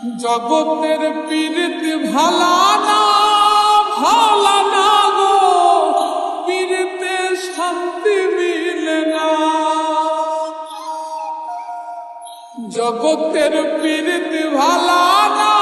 জগতের পীড়িত ভালা না ভালা না গো। পীড়িতে শান্তি মিলে না। জগতের পীড়িত ভালা না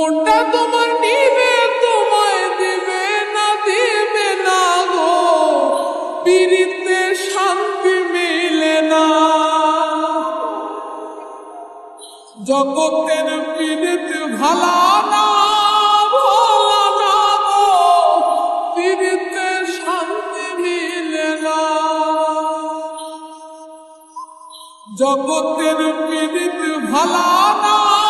মনটা তোমার নিবে, তোমায় দিবে না দিবে না গো। পীড়িতে শান্তি মিলে না। জগতের পীড়িত ভালা শান্তি মিলে না। জগতের পীড়িত ভালা না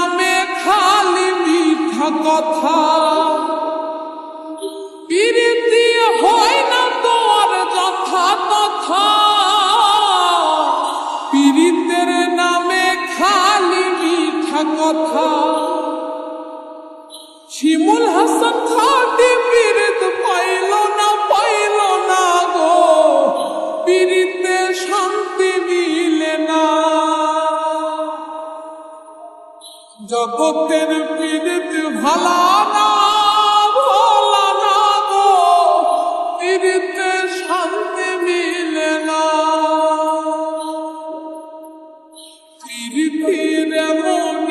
কথা। শিমুল হাসান খাটি পীড়িত পাইল না পাইল না গো। পীড়িতে শান্তি মিলে না। জগতের পীড়িত ভালা না ভালা না গো। পীড়িতে শান্তি মিলে না। পীড়িতির এমনই